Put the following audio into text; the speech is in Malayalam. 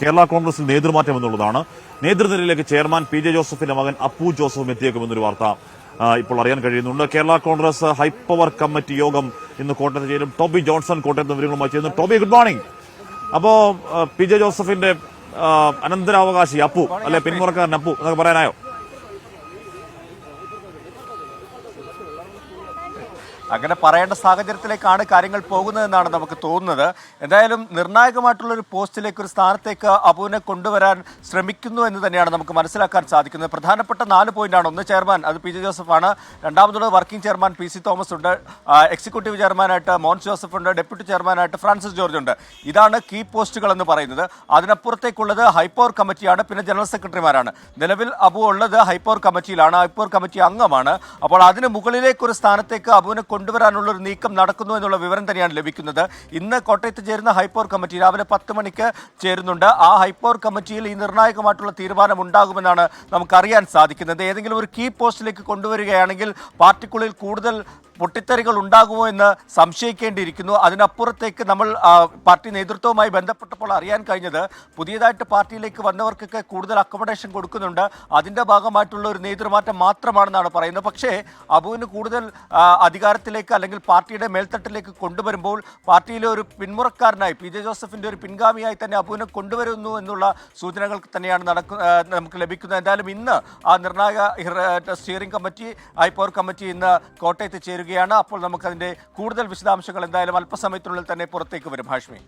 കേരള കോൺഗ്രസിൽ നേതൃമാറ്റം എന്നുള്ളതാണ്. നേതൃനിരയിലേക്ക് ചെയർമാൻ പി ജെ ജോസഫിന്റെ മകൻ അപ്പു ജോസഫും എത്തിയേക്കുമെന്നൊരു വാർത്ത ഇപ്പോൾ അറിയാൻ കഴിയുന്നുണ്ട്. കേരള കോൺഗ്രസ് ഹൈപ്പവർ കമ്മിറ്റി യോഗം ഇന്ന് കോട്ടയത്ത് ചേരും. ടോബി ജോൺസൺ കോട്ടയത്ത് വിവരങ്ങളുമായി ചേരുന്നു. Toby good morning. അപ്പോ പി ജെ ജോസഫിന്റെ അനന്തരാവകാശി അപ്പു അല്ലെ പിന്മുറക്കാരൻ അപ്പു എന്നൊക്കെ പറയാനായോ? അങ്ങനെ പറയേണ്ട സാഹചര്യത്തിലേക്കാണ് കാര്യങ്ങൾ പോകുന്നതെന്നാണ് നമുക്ക് തോന്നുന്നത്. എന്തായാലും നിർണായകമായിട്ടുള്ള ഒരു പോസ്റ്റിലേക്ക് ഒരു സ്ഥാനത്തേക്ക് അബുവിനെ കൊണ്ടുവരാൻ ശ്രമിക്കുന്നു എന്ന് തന്നെയാണ് നമുക്ക് മനസ്സിലാക്കാൻ സാധിക്കുന്നത്. പ്രധാനപ്പെട്ട നാല് പോയിന്റാണ്. ഒന്ന് ചെയർമാൻ അത് പി ജെ ജോസഫാണ്. രണ്ടാമതുള്ളത് working chairman P C Thomas ഉണ്ട്. എക്സിക്യൂട്ടീവ് ചെയർമാനായിട്ട് മോൻസ് ജോസഫ് ഉണ്ട്. ഡെപ്യൂട്ടി ചെയർമാനായിട്ട് ഫ്രാൻസിസ് ജോർജ് ഉണ്ട്. ഇതാണ് കീ പോസ്റ്റുകൾ എന്ന് പറയുന്നത്. അതിനപ്പുറത്തേക്കുള്ളത് ഹൈപ്പവർ കമ്മിറ്റിയാണ്. പിന്നെ ജനറൽ സെക്രട്ടറിമാരാണ്. നിലവിൽ അബു ഉള്ളത് ഹൈപ്പവർ കമ്മിറ്റിയിലാണ്. ഹൈപ്പവർ കമ്മിറ്റി അംഗമാണ്. അപ്പോൾ അതിന് മുകളിലേക്കൊരു സ്ഥാനത്തേക്ക് അബുവിനെ കൊണ്ടുവരാനുള്ള ഒരു നീക്കം നടക്കുന്നു എന്നുള്ള വിവരം തന്നെയാണ് ലഭിക്കുന്നത്. ഇന്ന് കോട്ടയത്ത് ചേരുന്ന ഹൈപ്പോർ കമ്മിറ്റി രാവിലെ പത്ത് മണിക്ക് ചേരുന്നുണ്ട്. ആ ഹൈപ്പോർ കമ്മിറ്റിയിൽ ഈ നിർണായകമായിട്ടുള്ള തീരുമാനം ഉണ്ടാകുമെന്നാണ് നമുക്കറിയാൻ സാധിക്കുന്നത്. ഏതെങ്കിലും ഒരു കീ പോസ്റ്റിലേക്ക് കൊണ്ടുവരികയാണെങ്കിൽ പാർട്ടിക്കുള്ളിൽ കൂടുതൽ പൊട്ടിത്തെറികൾ ഉണ്ടാകുമോ എന്ന് സംശയിക്കേണ്ടിയിരിക്കുന്നു. അതിനപ്പുറത്തേക്ക് നമ്മൾ പാർട്ടി നേതൃത്വവുമായി ബന്ധപ്പെട്ടപ്പോൾ അറിയാൻ കഴിഞ്ഞത് പുതിയതായിട്ട് പാർട്ടിയിലേക്ക് വന്നവർക്കൊക്കെ കൂടുതൽ അക്കോമഡേഷൻ കൊടുക്കുന്നുണ്ട്. അതിന്റെ ഭാഗമായിട്ടുള്ള ഒരു നേതൃമാറ്റം മാത്രമാണെന്നാണ് പറയുന്നത്. പക്ഷേ അബുവിന് കൂടുതൽ അധികാരത്തിലേക്ക് അല്ലെങ്കിൽ പാർട്ടിയുടെ മേൽത്തട്ടിലേക്ക് കൊണ്ടുവരുമ്പോൾ പാർട്ടിയിലെ ഒരു പിന്മുറക്കാരനായി പി ജെ ജോസഫിന്റെ ഒരു പിൻഗാമിയായി തന്നെ അബുവിനെ കൊണ്ടുവരുന്നു എന്നുള്ള സൂചനകൾ തന്നെയാണ് നടക്കു നമുക്ക് ലഭിക്കുന്നത്. എന്തായാലും ഇന്ന് ആ നിർണായക steering committee high power committee ഇന്ന് കോട്ടയത്ത് ചേരുകയാണ് അപ്പോൾ നമുക്കതിന്റെ കൂടുതൽ വിശദാംശങ്ങൾ എന്തായാലും അല്പസമയത്തിനുള്ളിൽ തന്നെ പുറത്തേക്ക് വരും. ഹാഷ്മി.